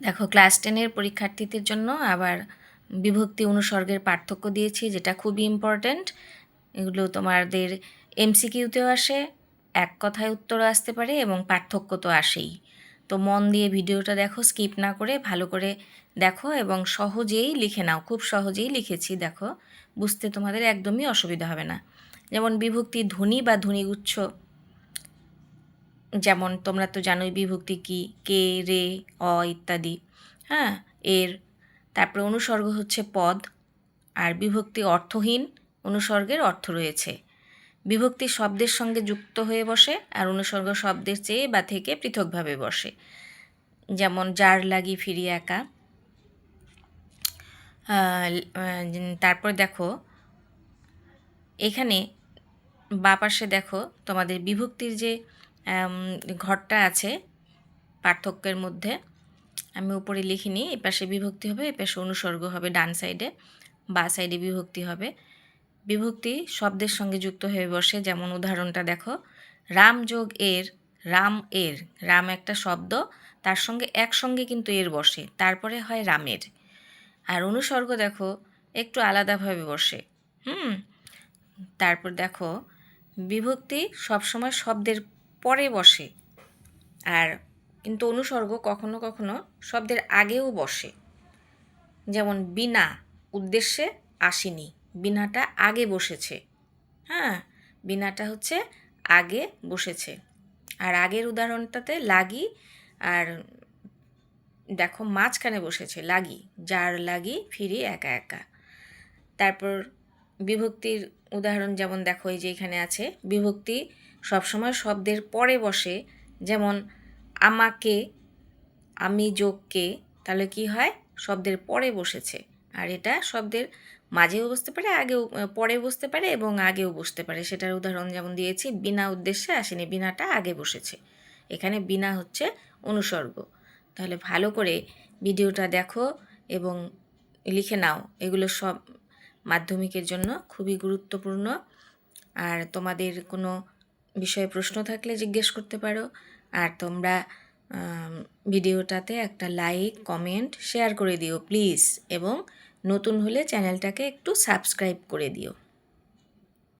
দেখো ক্লাস টেনের পরীক্ষার্থীদের জন্য আবার বিভক্তি অনুসর্গের পার্থক্য দিয়েছি, যেটা খুবই ইম্পর্ট্যান্ট এগুলো তোমাদের এমসিকিউতেও আসে, এক কথায় উত্তর আসতে পারে এবং পার্থক্য তো আসেই। তো মন দিয়ে ভিডিওটা দেখো স্কিপ না করে ভালো করে দেখো এবং সহজেই লিখে নাও, খুব সহজেই লিখেছি, দেখো। বুঝতে তোমাদের একদমই অসুবিধা হবে না। যেমন বিভক্তি ধ্বনি বা ধ্বনিগুচ্ছ যেমন তোমরা তো জানোই বিভক্তি কি, কে, রে, অ ইত্যাদি। হ্যাঁ? এর তারপরে অনুসর্গ হচ্ছে পদ, আর বিভক্তি অর্থহীন, অনুসর্গের অর্থ রয়েছে। বিভক্তি শব্দের সঙ্গে যুক্ত হয়ে বসে, আর অনুসর্গ শব্দের চেয়ে বা থেকে পৃথকভাবে বসে। যেমন, যার লাগি ফিরি একা। তারপর দেখো, এখানে বা পাশে দেখো, তোমাদের বিভক্তির যে ঘরটা আছে পার্থক্যের মধ্যে। আমি উপরে লিখিনি এ পাশে বিভক্তি হবে এ পাশে অনুসর্গ হবে ডান সাইডে, বা সাইডে বিভক্তি হবে। বিভক্তি শব্দের সঙ্গে যুক্ত হয়ে বসে, যেমন উদাহরণটা দেখো, রাম যোগ এর, রাম এর, রাম একটা শব্দ, তার সঙ্গে একসঙ্গে কিন্তু এর বসে, তারপরে হয় রামের। আর অনুসর্গ দেখো, একটু আলাদাভাবে বসে, হুম? তারপর দেখো, বিভক্তি সবসময় শব্দের পরে বসে। আর কিন্তু অনুসর্গ কখনো কখনো শব্দের আগেও বসে। যেমন বিনা উদ্দেশ্যে আসেনি, বিনাটা আগে বসেছে। হ্যাঁ বিনাটা হচ্ছে আগে বসেছে। আর আগের উদাহরণটাতে লাগি আর দেখো মাঝখানে বসেছে, লাগি, যার লাগি ফিরি একা একা। তারপর বিভক্তির উদাহরণ যেমন দেখো, এই যে এখানে আছে, বিভক্তি সবসময় শব্দের পরে বসে। যেমন, আমাকে আমি যোগকে তাহলে কি হয়? শব্দের পরে বসেছে। আর এটা শব্দের মাঝেও বসতে পারে, আগেও পরে বসতে পারে এবং আগেও বসতে পারে। সেটার উদাহরণ যেমন দিয়েছি, বিনা উদ্দেশ্যে আসেনি, বিনাটা আগে বসেছে। এখানে বিনা হচ্ছে অনুসর্গ। তাহলে ভালো করে ভিডিওটা দেখো এবং লিখে নাও। এগুলো সব মাধ্যমিকের জন্য খুবই গুরুত্বপূর্ণ। আর তোমাদের কোনো বিষয়ে প্রশ্ন থাকলে জিজ্ঞেস করতে পারো। আর তোমরা ভিডিওটাতে একটা লাইক, কমেন্ট, শেয়ার করে দিও প্লিজ। এবং নতুন হলে চ্যানেলটাকে একটু সাবস্ক্রাইব করে দিও।